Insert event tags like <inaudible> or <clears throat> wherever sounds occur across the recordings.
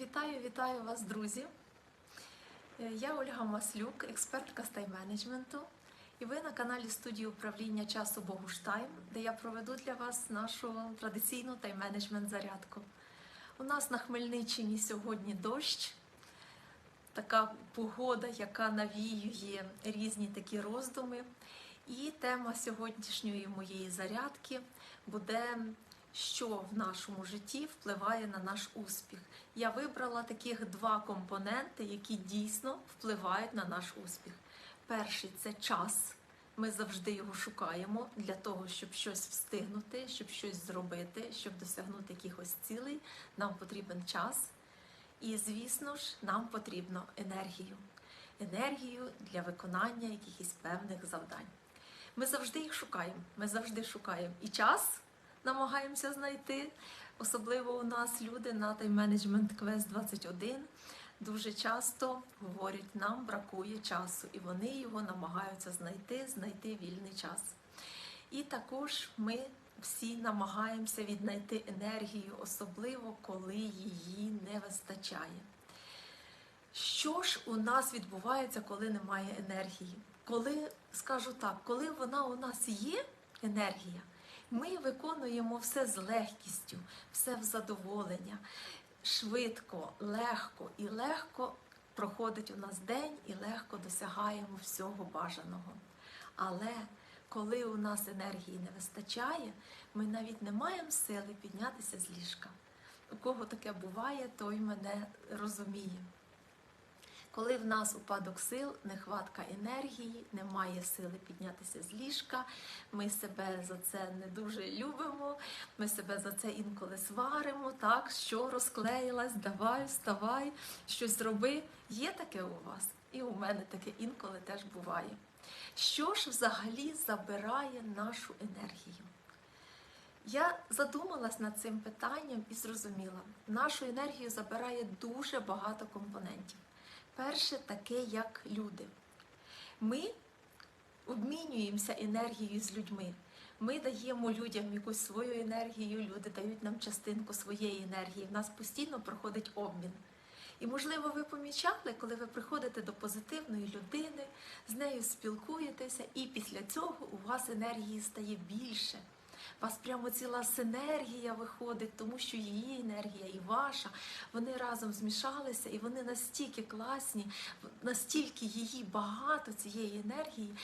Вітаю, вітаю вас, друзі. Е, Я Ольга Маслюк, експертка з тайм-менеджменту. І ви на каналі студії управління часу Богуштайм, де я проведу для вас нашу традиційну тайм-менеджмент зарядку. У нас на Хмельниччині сьогодні дощ, така погода, яка навіює різні такі роздуми. І тема сьогоднішньої моєї зарядки буде що в нашому житті впливає на наш успіх. Я вибрала таких два компоненти, які дійсно впливають на наш успіх. Перший це час. Ми завжди його шукаємо для того, щоб щось встигнути, щоб щось зробити, щоб досягнути якихось цілей. Нам потрібен час. І, звісно ж, нам потрібно енергію. Енергію для виконання якихось певних завдань. Ми завжди їх шукаємо. Ми завжди шукаємо і час намагаємося знайти. Особливо у нас люди на тайм-менеджмент Квест 21 дуже часто говорять, нам бракує часу, і вони його намагаються знайти, знайти вільний час. І також ми всі намагаємося віднайти енергію, особливо коли її не вистачає. Що ж у нас відбувається, коли немає енергії? Коли, скажу так, коли вона у нас є, енергія, ми виконуємо все з легкістю, все в задоволення, швидко, легко і легко проходить у нас день і легко досягаємо всього бажаного. Але коли у нас енергії не вистачає, ми навіть не маємо сили піднятися з ліжка. У кого таке буває, той мене розуміє. Коли в нас упадок сил, нехватка енергії, немає сили піднятися з ліжка, ми себе за це не дуже любимо, ми себе за це інколи сваримо, так, що розклеїлась, давай, вставай, щось роби. Є таке у вас? І у мене таке інколи теж буває. Що ж взагалі забирає нашу енергію? Я задумалась над цим питанням і зрозуміла, нашу енергію забирає дуже багато компонентів. Перше таке, як люди. Ми обмінюємося енергією з людьми. Ми даємо людям якусь свою енергію, люди дають нам частинку своєї енергії. В нас постійно проходить обмін. І, можливо, ви помічали, коли ви приходите до позитивної людини, з нею спілкуєтеся, і після цього у вас енергії стає більше. У вас прямо ціла синергія виходить, тому що її енергія і ваша, вони разом змішалися, і вони настільки класні, настільки її багато цієї енергії,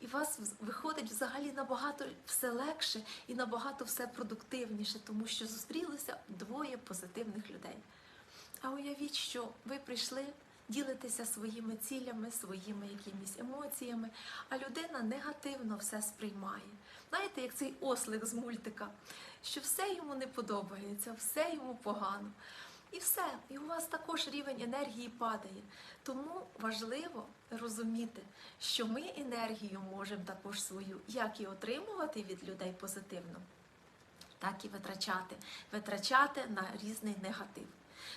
і вас виходить взагалі набагато все легше і набагато все продуктивніше, тому що зустрілися двоє позитивних людей. А уявіть, що ви прийшли ділитися своїми цілями, своїми якимись емоціями, а людина негативно все сприймає. Знаєте, як цей ослик з мультика, що все йому не подобається, все йому погано. І все, і у вас також рівень енергії падає. Тому важливо розуміти, що ми енергію можемо також свою як і отримувати від людей позитивно, так і витрачати, витрачати на різний негатив.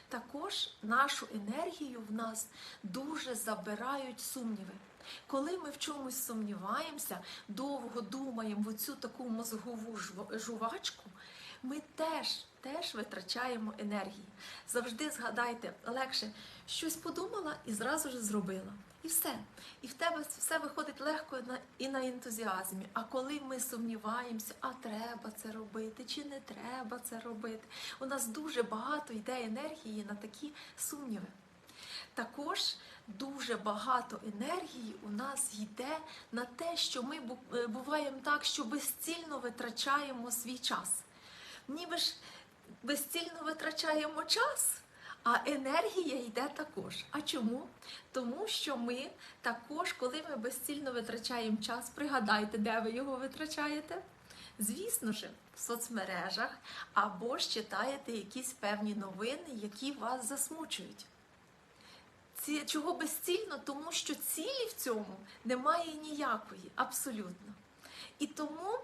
Також нашу енергію в нас дуже забирають сумніви. Коли ми в чомусь сумніваємося, довго думаємо в оцю таку мозгову жувачку, ми теж теж витрачаємо енергії. Завжди згадайте, легше щось подумала і зразу ж зробила. І все. І в тебе все виходить легко і на ентузіазмі. А коли ми сумніваємося, а треба це робити, чи не треба це робити, у нас дуже багато йде енергії на такі сумніви. Також дуже багато енергії у нас йде на те, що ми буваємо так, що безцільно витрачаємо свій час. Ніби ж безцільно витрачаємо час. А енергія йде також. А чому? Тому що ми також, коли ми безцільно витрачаємо час, пригадайте, де ви його витрачаєте. Звісно ж, в соцмережах або ж читаєте якісь певні новини, які вас засмучують. Ці, чого безцільно? Тому що цілі в цьому немає ніякої, абсолютно. І тому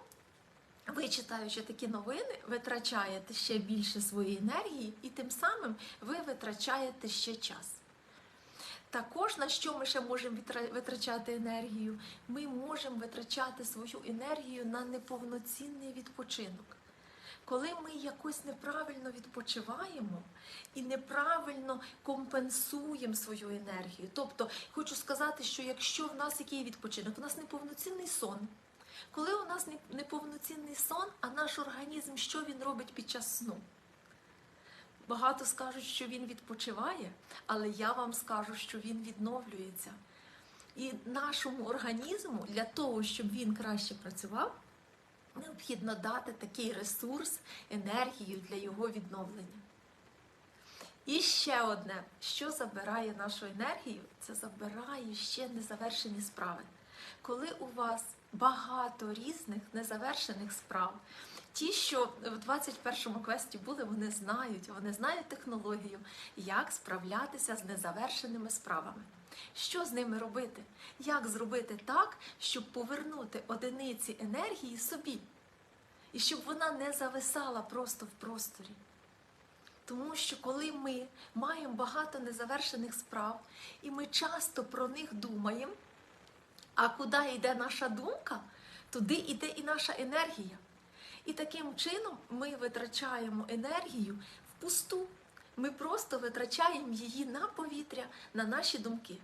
ви, читаючи такі новини, витрачаєте ще більше своєї енергії, і тим самим ви витрачаєте ще час. Також на що ми ще можемо витрачати енергію? Ми можемо витрачати свою енергію на неповноцінний відпочинок. Коли ми якось неправильно відпочиваємо і неправильно компенсуємо свою енергію. Тобто, хочу сказати, що якщо в нас який відпочинок, у нас неповноцінний сон. Коли у нас неповноцінний сон, а наш організм, що він робить під час сну? Багато скажуть, що він відпочиває, але я вам скажу, що він відновлюється. І нашому організму для того, щоб він краще працював, необхідно дати такий ресурс, енергію для його відновлення. І ще одне, що забирає нашу енергію, це забирає ще незавершені справи. Коли у вас багато різних незавершених справ, ті, що в 21-му квесті були, вони знають, вони знають технологію, як справлятися з незавершеними справами. Що з ними робити? Як зробити так, щоб повернути одиниці енергії собі? І щоб вона не зависала просто в просторі. Тому що коли ми маємо багато незавершених справ, і ми часто про них думаємо, а куди йде наша думка, туди йде і наша енергія. І таким чином ми витрачаємо енергію впусту. Ми просто витрачаємо її на повітря, на наші думки.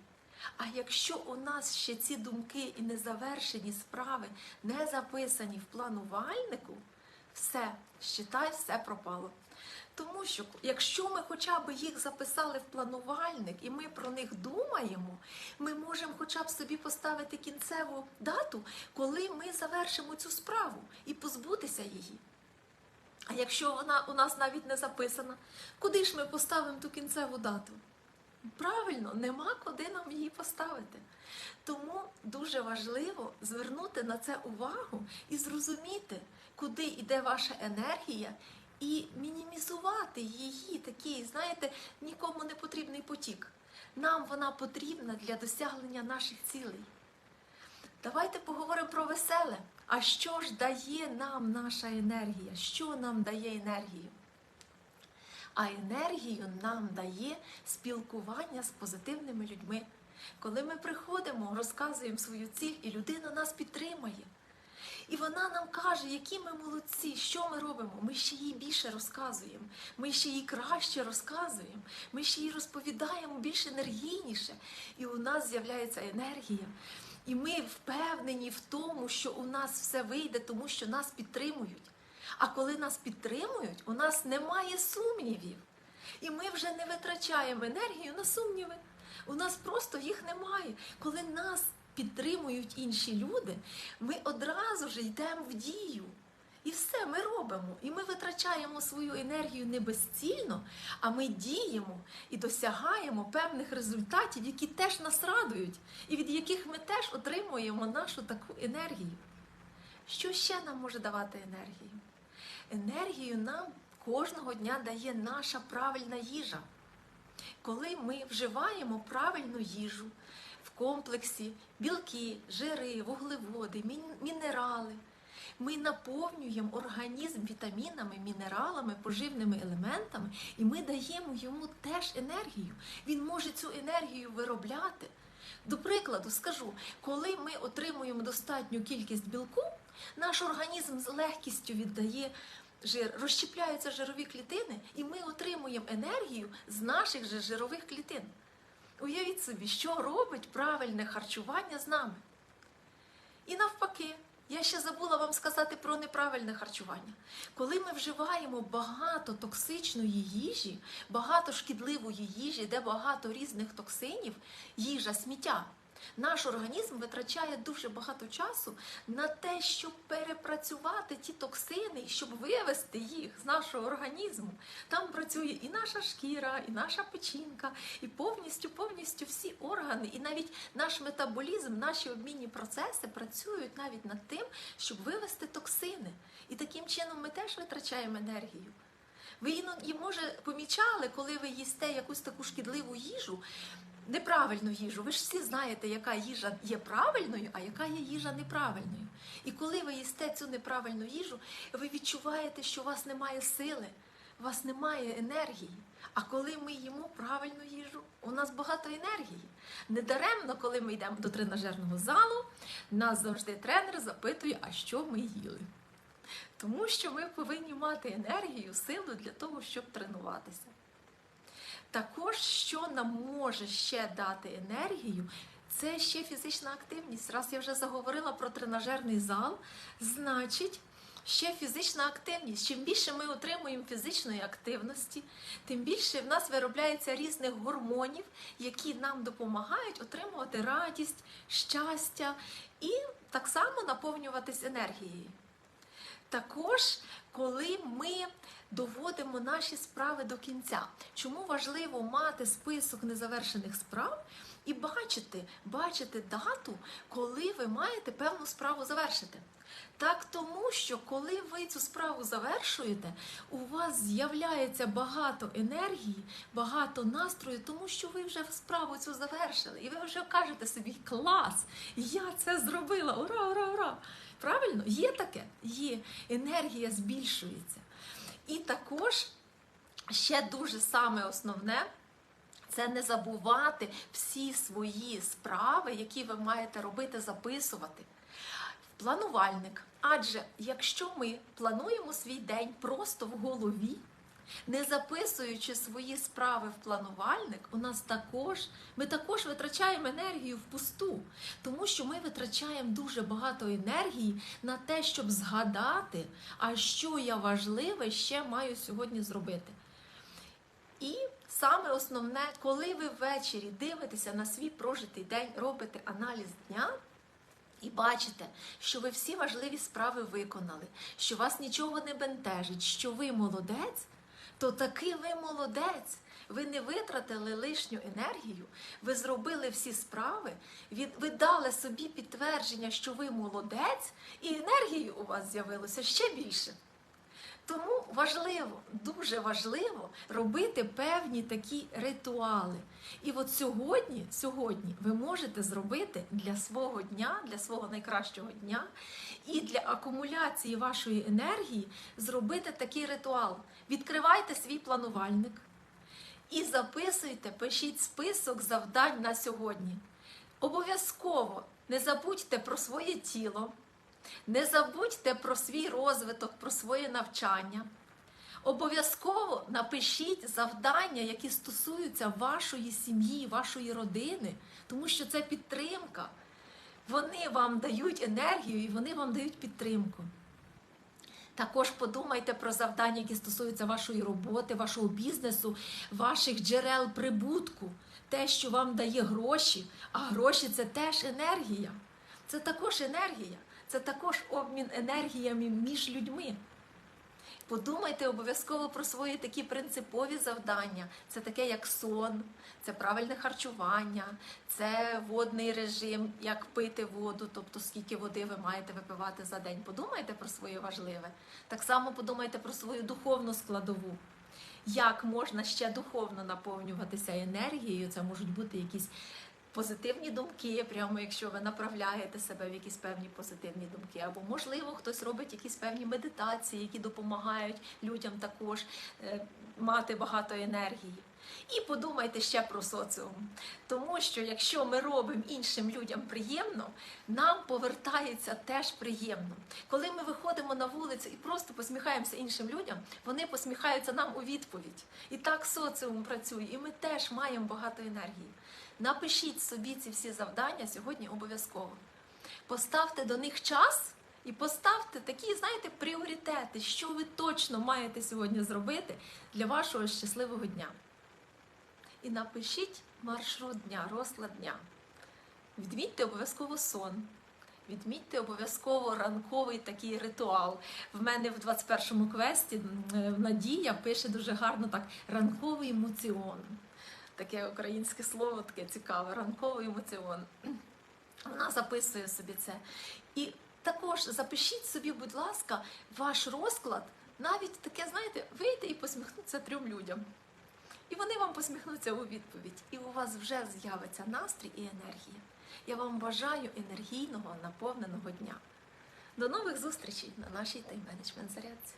А якщо у нас ще ці думки і незавершені справи не записані в планувальнику, все, считай, все пропало. Тому що якщо ми хоча б їх записали в планувальник і ми про них думаємо, ми можемо хоча б собі поставити кінцеву дату, коли ми завершимо цю справу і позбутися її. А якщо вона у нас навіть не записана, куди ж ми поставимо ту кінцеву дату? Правильно, нема куди нам її поставити. Тому дуже важливо звернути на це увагу і зрозуміти, куди йде ваша енергія, і мінімізувати її, такий, знаєте, нікому не потрібний потік. Нам вона потрібна для досягнення наших цілей. Давайте поговоримо про веселе. А що ж дає нам наша енергія? Що нам дає енергію? А енергію нам дає спілкування з позитивними людьми. Коли ми приходимо, розказуємо свою ціль, і людина нас підтримує. І вона нам каже, які ми молодці, що ми робимо. Ми ще їй більше розказуємо, ми ще їй краще розказуємо, ми ще їй розповідаємо більш енергійніше. І у нас з'являється енергія. І ми впевнені в тому, що у нас все вийде, тому що нас підтримують. А коли нас підтримують, у нас немає сумнівів. І ми вже не витрачаємо енергію на сумніви. У нас просто їх немає. Коли нас підтримують інші люди, ми одразу ж йдемо в дію. І все ми робимо. І ми витрачаємо свою енергію не безцільно, а ми діємо і досягаємо певних результатів, які теж нас радують, і від яких ми теж отримуємо нашу таку енергію. Що ще нам може давати енергію? Енергію нам кожного дня дає наша правильна їжа. Коли ми вживаємо правильну їжу в комплексі білки, жири, вуглеводи, мінерали, ми наповнюємо організм вітамінами, мінералами, поживними елементами, і ми даємо йому теж енергію. Він може цю енергію виробляти. До прикладу, скажу, коли ми отримуємо достатню кількість білку, наш організм з легкістю віддає жир, розщепляються жирові клітини, і ми отримуємо енергію з наших же жирових клітин. Уявіть собі, що робить правильне харчування з нами. І навпаки, я ще забула вам сказати про неправильне харчування. Коли ми вживаємо багато токсичної їжі, багато шкідливої їжі, де багато різних токсинів, їжа, сміття, наш організм витрачає дуже багато часу на те, щоб перепрацювати ті токсини, щоб вивести їх з нашого організму. Там працює і наша шкіра, і наша печінка, і повністю, повністю всі органи, і навіть наш метаболізм, наші обмінні процеси працюють навіть над тим, щоб вивести токсини. І таким чином ми теж витрачаємо енергію. Ви іноді, може, помічали, коли ви їсте якусь таку шкідливу їжу, неправильну їжу. Ви ж всі знаєте, яка їжа є правильною, а яка є їжа неправильною. І коли ви їсте цю неправильну їжу, ви відчуваєте, що у вас немає сили, у вас немає енергії. А коли ми їмо правильну їжу, у нас багато енергії. Недаремно, коли ми йдемо до тренажерного залу, нас завжди тренер запитує, а що ми їли. Тому що ми повинні мати енергію, силу для того, щоб тренуватися. Також, що нам може ще дати енергію, це ще фізична активність. Раз я вже заговорила про тренажерний зал, значить, ще фізична активність. Чим більше ми отримуємо фізичної активності, тим більше в нас виробляється різних гормонів, які нам допомагають отримувати радість, щастя і так само наповнюватись енергією. Також, коли ми доводимо наші справи до кінця, чому важливо мати список незавершених справ і бачити, бачити дату, коли ви маєте певну справу завершити. Так тому, що коли ви цю справу завершуєте, у вас з'являється багато енергії, багато настрою, тому що ви вже справу цю завершили. І ви вже кажете собі, клас! Я це зробила! Ура, ура, ура! Правильно? Є таке? Є. Енергія збільшується. І також ще дуже саме основне. Це не забувати всі свої справи, які ви маєте робити, записувати. Планувальник. Адже якщо ми плануємо свій день просто в голові, не записуючи свої справи в планувальник, у нас також ми також витрачаємо енергію впусту, тому що ми витрачаємо дуже багато енергії на те, щоб згадати, а що я важливе ще маю сьогодні зробити. І саме основне, коли ви ввечері дивитеся на свій прожитий день, робите аналіз дня. І бачите, що ви всі важливі справи виконали, що вас нічого не бентежить, що ви молодець, то таки ви молодець. Ви не витратили лишню енергію, ви зробили всі справи, ви дали собі підтвердження, що ви молодець, і енергії у вас з'явилося ще більше. Тому важливо, дуже важливо робити певні такі ритуали. І от сьогодні, сьогодні ви можете зробити для свого дня, для свого найкращого дня і для акумуляції вашої енергії зробити такий ритуал. Відкривайте свій планувальник і записуйте, пишіть список завдань на сьогодні. Обов'язково не забудьте про своє тіло. Не забудьте про свій розвиток, про своє навчання. Обов'язково напишіть завдання, які стосуються вашої сім'ї, вашої родини, тому що це підтримка. Вони вам дають енергію і вони вам дають підтримку. Також подумайте про завдання, які стосуються вашої роботи, вашого бізнесу, ваших джерел прибутку, те, що вам дає гроші, а гроші це теж енергія. Це також енергія це також обмін енергіями між людьми. Подумайте обов'язково про свої такі принципові завдання. Це таке, як сон, це правильне харчування, це водний режим, як пити воду, тобто скільки води ви маєте випивати за день. Подумайте про своє важливе. Так само подумайте про свою духовну складову. Як можна ще духовно наповнюватися енергією? Це можуть бути якісь позитивні думки, прямо якщо ви направляєте себе в якісь певні позитивні думки, або можливо хтось робить якісь певні медитації, які допомагають людям також е, мати багато енергії. І подумайте ще про соціум, тому що якщо ми робимо іншим людям приємно, нам повертається теж приємно. Коли ми виходимо на вулицю і просто посміхаємося іншим людям, вони посміхаються нам у відповідь. І так соціум працює, і ми теж маємо багато енергії. Напишіть собі ці всі завдання сьогодні обов'язково. Поставте до них час і поставте такі, знаєте, пріоритети, що ви точно маєте сьогодні зробити для вашого щасливого дня. І напишіть маршрут дня, розклад дня. Відмітьте обов'язково сон. Відмітьте обов'язково ранковий такий ритуал. В мене в 21-му квесті Надія пише дуже гарно так: ранковий емоціон таке українське слово, таке цікаве, ранковий емоціон. <clears throat> Вона записує собі це. І також запишіть собі, будь ласка, ваш розклад, навіть таке, знаєте, вийти і посміхнутися трьом людям. І вони вам посміхнуться у відповідь. І у вас вже з'явиться настрій і енергія. Я вам бажаю енергійного, наповненого дня. До нових зустрічей на нашій тайм-менеджмент зарядці.